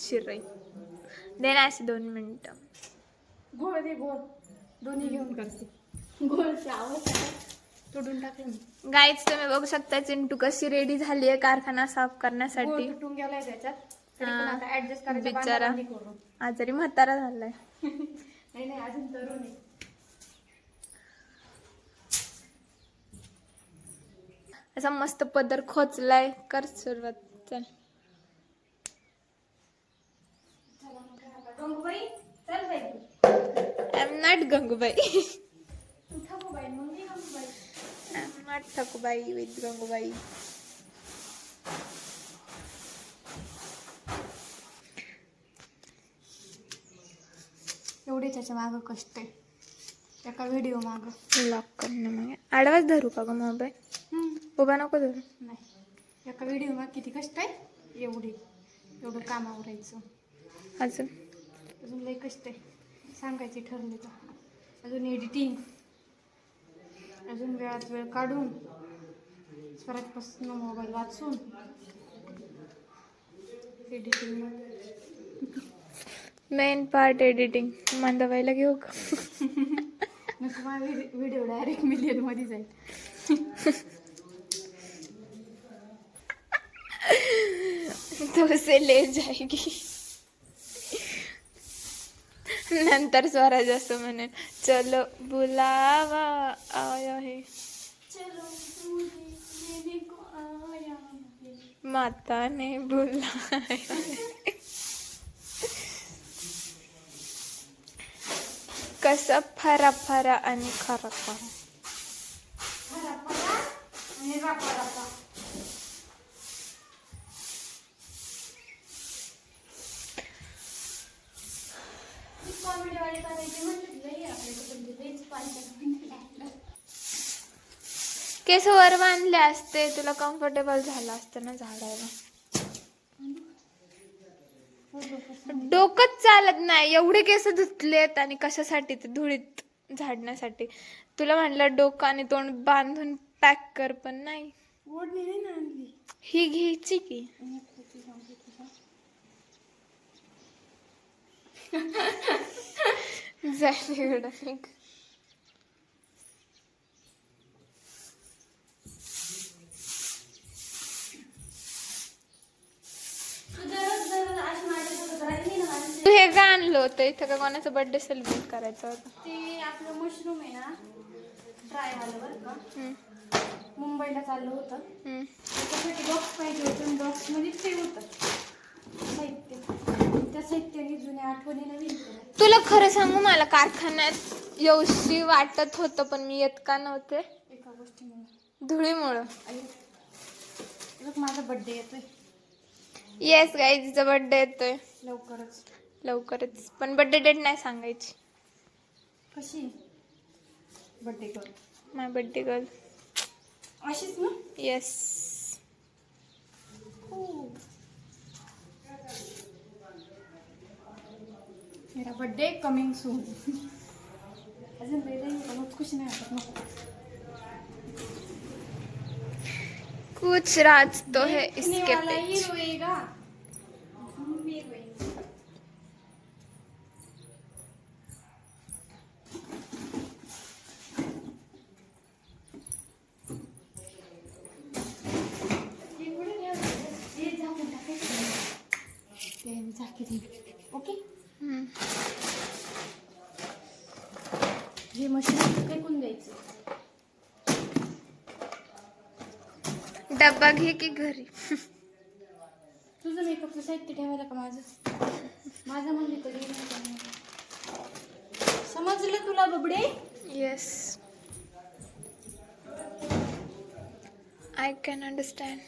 शिरई दे ना अशी दोन मिनिटं. गोळ दे गोळ दोन्ही घेऊन करते. तोडून टाकले गाईच तुम्ही बघू शकता चिंटू कशी रेडी झाली आहे कारखाना साफ करण्यासाठी. गेलाय त्याच्यात. बिचारा. आजारी म्हातारा झालाय. नाही नाही अजून तरुण आहे. असा मस्त पदर खोचलाय कर सुरुवात चल. गंगूबाई चल बाई. I am not Gangubai. I am not Thakubai with Gangubai. एवढे त्याच्या मागं कष्ट आहे. एका व्हिडिओ मागं. लॉक करणे मग. आडवाच धरू का ग मोबाईल? उभा नको धरू. नाही. एका व्हिडिओ माग किती कष्ट आहे? एवढे. एवढं काम आवरायचं. अजून? अजून लई कष्ट आहे. सांगायचे ठरले तर. अजून एडिटिंग अजून वेळात वेळ काढून स्वराजपासून मोबाईल वाचून एडिटिंग मेन पार्ट एडिटिंग मंदाबाईला घेऊ का? नको माझा व्हिडिओ डायरेक्ट मिलियनमध्ये जाईल. तो से ले जाएगी नंतर स्वराज असं म्हणेन चलो बुलावा आया है. माता ने बुलाया. कसं फरा फरा आणि खरा खरा केस वर बांधले असते तुला कम्फर्टेबल झालं असतं ना झाडायला डोकंच चालत नाही एवढे केस धुतलेत आणि कशासाठी ते धुळीत झाडण्यासाठी? तुला म्हणलं डोकं आणि तोंड बांधून पॅक कर पण नाही. ही घ्यायची की? जाईल तू हे का आणलं होतं? इथं का कोणाचा बर्थडे सेलिब्रेट करायचा होता? ते आपलं मशरूम आहे ना ट्राय झालं बरं का. मुंबईला चाललं होतं. हम्म. त्याच्यासाठी बॉक्स पाहिजे होतं बॉक्समध्ये ते होतं. साहित्य. त्या साहित्याने जुन्या आठवणी नवीन केल्या. तुला खरं सांगू मला कारखान्यात येऊशी वाटत होतं पण मी येत का नव्हते. एका गोष्टीमुळे. धुळीमुळं. आई बघ माझा बड्डे येतोय? येस गाई तिचा बर्थडे येतोय. लवकरच. लवकरच. पण बर्थडे डेट नाही सांगायची. कशी? बड्डे कर माय बर्थडे गर्ल अशीच ना? येस मेरा बर्थडे कमिंग सून अजून? मग खुश नाही नको. कुछ राज तो है इसके ही पीछे रोएगा हम भी रोएंगे हे पुढे घ्या. हे झाकून टाकायचं. ते झाकीत नाही. ओके. हे मशीन फेकून द्यायचं. डब्बा घे की घरी. तुझं मेकअपचं साहित्य ठेवायला का माझं? माझं म्हणली तरी. समजलं तुला बबडे? येस आय कॅन अंडरस्टँड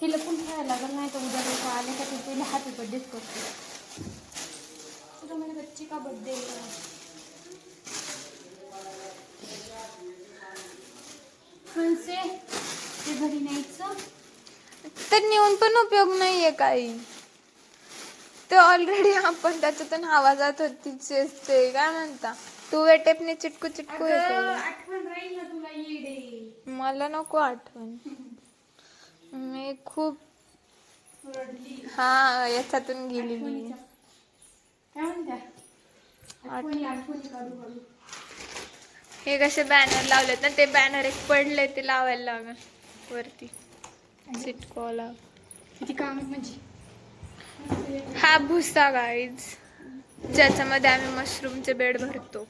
हे लपून ठेवायला लागल नाही तर उद्या लोक आले का ते पहिले हॅपी बर्थडेच करतो तुझा माझ्या बच्ची का बर्थडे ते घरी न्यायचं. तर नेऊन पण उपयोग नाहीये काही. ते ऑलरेडी आपण त्याच्यातून हवा जात होती ते काय म्हणता? वे टेपने चिटकू चिटकू अगं, केलं. आठवण राहील ना तुला येडे मला नको आठवण. मी खूप हा याच्यातून गेलेली हे कसे बॅनर लावलेत ना ते बॅनर एक पडले ते लावायला लागल वरती. सिटकॉला किती काम म्हणजे? हा भुसा गाईज ज्याच्यामध्ये आम्ही मशरूमचे बेड भरतो.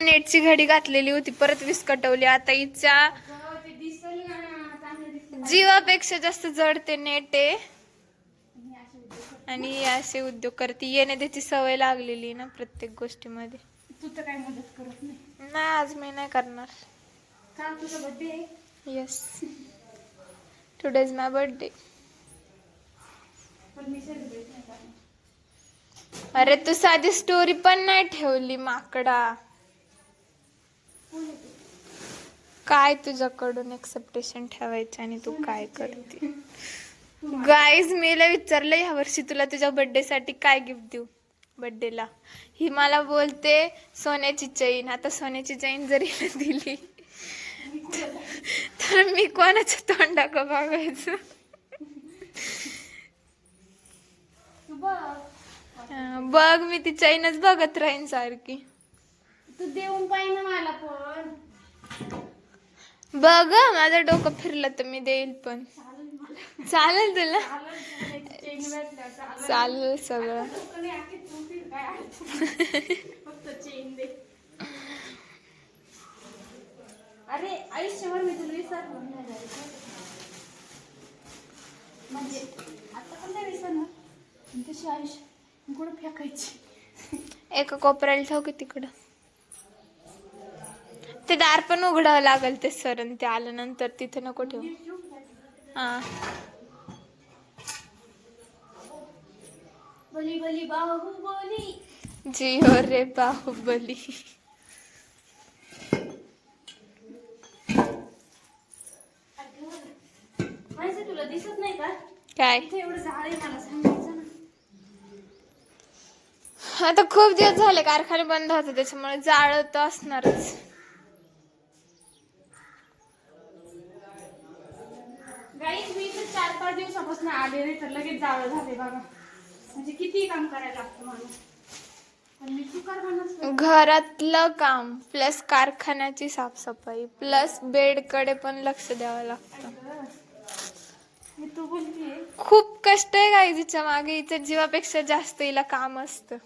नेटची घडी घातलेली होती परत विस्कटवली. आता हिच्या जीवापेक्षा जास्त जड ते नेट आहे. आणि असे उद्योग. करते. येणे त्याची सवय लागलेली ना प्रत्येक गोष्टीमध्ये. तू तर काय मदत करत नाही. नाही आज मी नाही करणार. तुझा birthday yes today is my birthday अरे तू साधी स्टोरी पण नाही ठेवली माकडा? काय तुझ्याकडून एक्सेप्टेशन ठेवायचं आणि तू काय करते? गाईज मीला विचारलं ह्या वर्षी तुला तुझ्या बर्थडे साठी काय गिफ्ट देऊ? बर्थडेला ही मला बोलते सोन्याची चैन. आता सोन्याची चैन जरी दिली तर मी कोणाच्या का बघायचं? बघ मी ती चैनच बघत राहीन सारखी. तू देऊन पाहिजे मला पण. बघ माझं डोकं फिरलं तर मी देईल पण. चालेल तुला? चालेल सगळं. अरे आयुष्यभर मी तुला जायचं. म्हणजे आता पण नाही विसरणार. तशी आयुष्य कुठं फेकायची? एका कोपऱ्याला ठेव की तिकडं. ते दार पण उघडावं लागल ते सरण ते आल्यानंतर तिथे नको ठेव. हा. बली बली बाहुबली. जिओ रे बाहुबली. तुला दिसत नाही का? काय? इथे एवढं झाड आहे मला सांगायचं ना. आता खूप दिवस झाले कारखाने बंद होते त्याच्यामुळे जाळ तर असणारच गाईज मी तर चार पाच दिवसापासून आले नाही तर लगेच जावं झाले बघा म्हणजे किती काम करायला लागतं मला पण मी चुकार म्हणत घरातलं काम प्लस कारखान्याची साफसफाई प्लस बेडकडे पण लक्ष द्यावं लागतं. खूप कष्ट आहे काय तिच्यामागे. हिच्या जीवापेक्षा जास्त हिला काम असतं.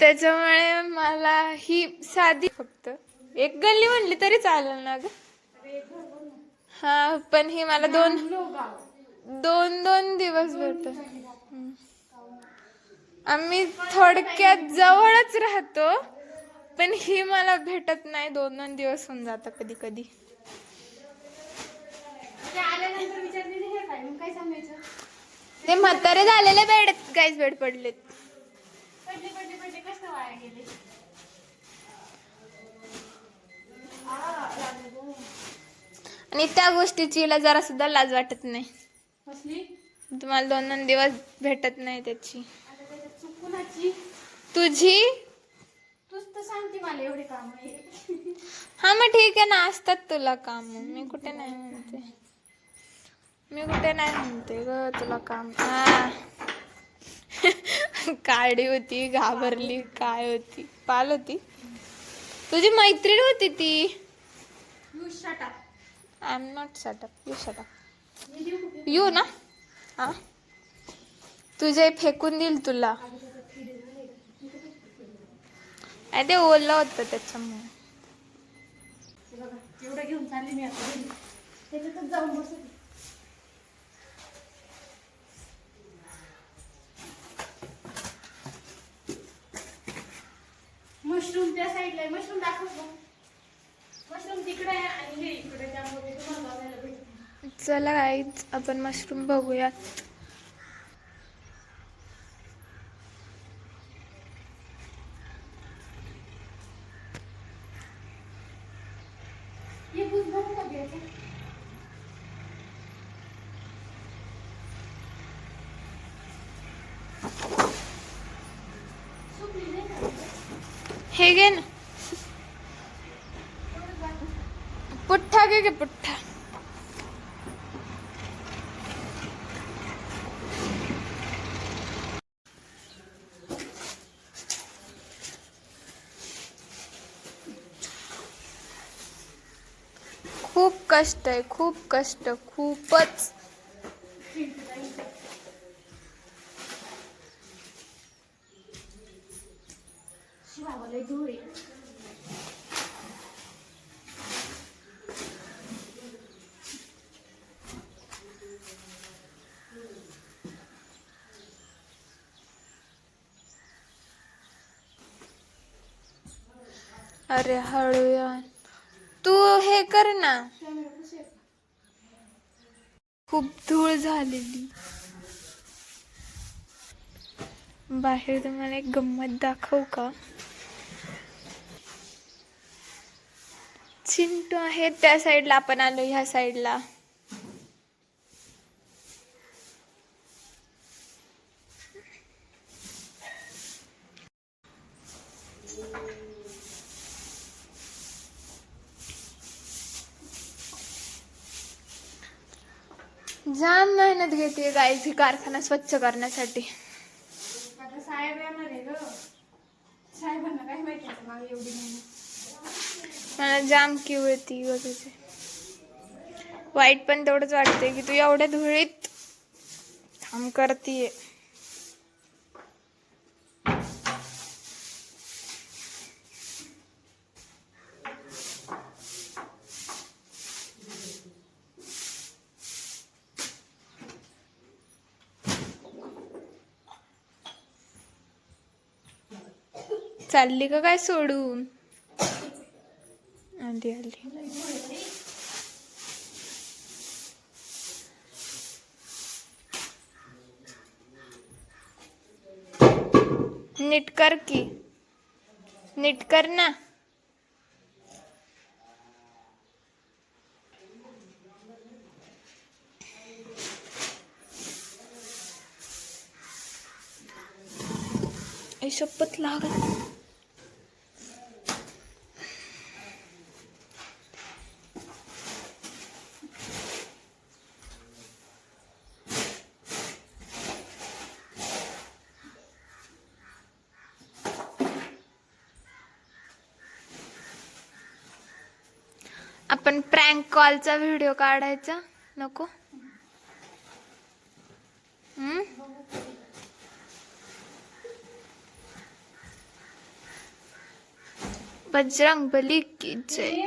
त्याच्यामुळे मला ही साधी फक्त. एक गल्ली म्हणली तरी चालेल ना ग. हा पण ही मला दोन दोन दोन दिवस भेटत आम्ही थोडक्यात जवळच राहतो पण ही मला भेटत नाही. दोन दोन दिवस होऊन जातं कधी कधी. ते म्हातारे झालेले बेड गाईच बेड पडलेत. गेले. आणि त्या गोष्टीची हिला जरा सुद्धा लाज वाटत नाही. कसली? तुम्हाला दोन दोन दिवस भेटत नाही त्याची. आता त्याच्यात चुकूनाची? तुझी? तूच तर सांगते मला एवढे काम. आहे हा मग ठीक आहे ना असतात तुला काम. मी कुठे नाही म्हणते. मी कुठे नाही म्हणते ग तुला काम. हा. काळी होती घाबरली काय होती? पाल होती. तुझी मैत्रीण होती ती. You shut up I am not shut up you shut up you ना हा तुझे फेकून देईल तुला. अरे ते ओलं होतं त्याच्यामुळे. एवढं घेऊन मी आता त्याच्यातच जाऊन बसते. मशरूम त्या साईडला मशरूम दाखव मशरूम तिकडे आहे आणि हे इकडे त्यामुळे तुम्हाला बघायला भेटत. नाही. चला गाईच आपण मशरूम बघूयात. हे घे ना एवढंच दाखव. पुठ्ठा घे गे पुठ्ठा कष्ट आहे खूप कष्ट खूपच. अरे हळूया. तू हे कर ना. खूप धूळ झालेली. बाहेर तुम्हाला एक गंमत दाखवू का? चिंटू आहे त्या साईडला आपण आलो ह्या साईडला जाम मेहनत घेते गायची कारखाना स्वच्छ करण्यासाठी. आता साहेब येणार आहे ग. साहेबांना काय माहिती आता मला एवढी नाही मला जाम बघायचे. वाईट पण तेवढंच वाटते की तू एवढ्या धुळीत काम करतीये. चालली का काय सोडून? आली आली. नीट कर की. नीट कर ना. शपथ लागत आपण प्रँक कॉलचा व्हिडिओ काढायचा. नको. बजरंग बली की जय.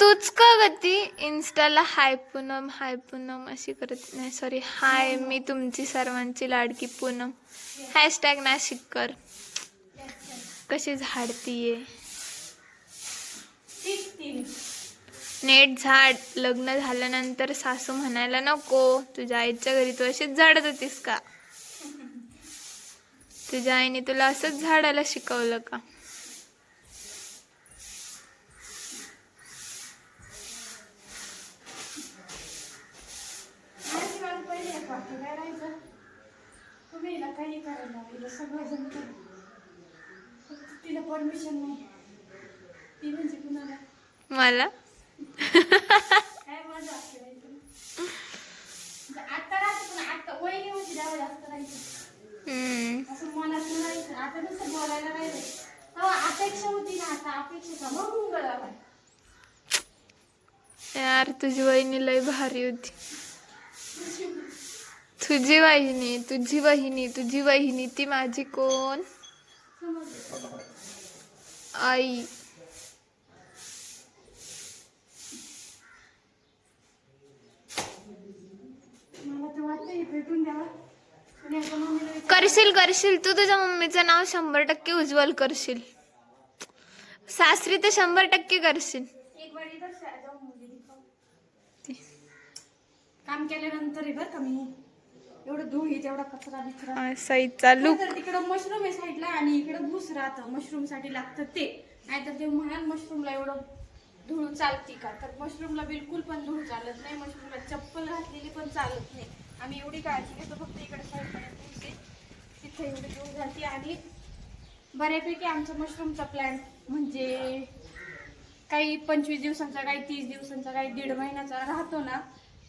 तूच का गती इन्स्टाला हाय पूनम हाय पूनम अशी करत नाही सॉरी हाय मी तुमची सर्वांची लाडकी पूनम. हॅशटॅग नाशिककर. कशी झाडतीये? नेट झाड लग्न झाल्यानंतर सासू म्हणायला नको तुझ्या आईच्या घरी तू अशीच झाडत होतीस का? तुझ्या आईने तुला असंच झाडायला शिकवलं का? काही करायला सगळं तिला परमिशन नाही. ती म्हणजे कुणाला? मला? काय मजा असते राहायचं म्हणजे आता राहतं पण आता वहिनी होती तेव्हा जास्त राहायचं हम्म. असं मनात नाही राहायचं. आता नुसतं बोलायला राहिलं तेव्हा अपेक्षा होती ना आता अपेक्षेचा मग गळाला यार तुझी वहिनी लय भारी होती. तुझी वाहिनी तुझी वहिनी तुझी वहिनी ती माझी कोण? आई. करशील करशील. तू तुझ्या मम्मीचं नाव शंभर टक्के उज्ज्वल करशील. सासरी तर शंभर टक्के करशील. काम केल्यानंतर बरं का मी. एवढं धूळ येते एवढा कचरा बिचरा. सई चालू. तर तिकडं मशरूम आहे साईडला आणि इकडं भूस राहतं. मशरूमसाठी लागतं ते. नाहीतर ते म्हणाल मशरूमला एवढं धूळ चालती का? तर मशरूमला बिलकुल पण धूळ चालत नाही. मशरूमला चप्पल घातलेली पण चालत नाही. आम्ही एवढी काळजी घेतो. फक्त इकडे साईडला भूस आहे तिथे एवढी धूळ जाते आणि बऱ्यापैकी आमचा मशरूमचा प्लॅन म्हणजे काही पंचवीस दिवसांचा काही तीस दिवसांचा काही दीड महिन्याचा राहतो ना.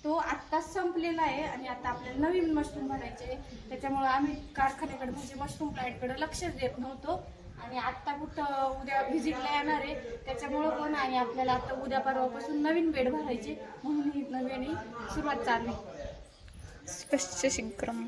तो आत्ताच संपलेला आहे आणि आता आपल्याला नवीन मशरूम भरायचे आहे. त्याच्यामुळं आम्ही कारखान्याकडे म्हणजे मशरूम प्लांटकडे लक्षच देत नव्हतो. आणि आत्ता कुठं उद्या व्हिजिटला येणार आहे त्याच्यामुळं पण आणि आपल्याला आता उद्या परवापासून नवीन बेड भरायचे म्हणून ही नवीन सुरुवात चालली स्पष्ट शिक्रम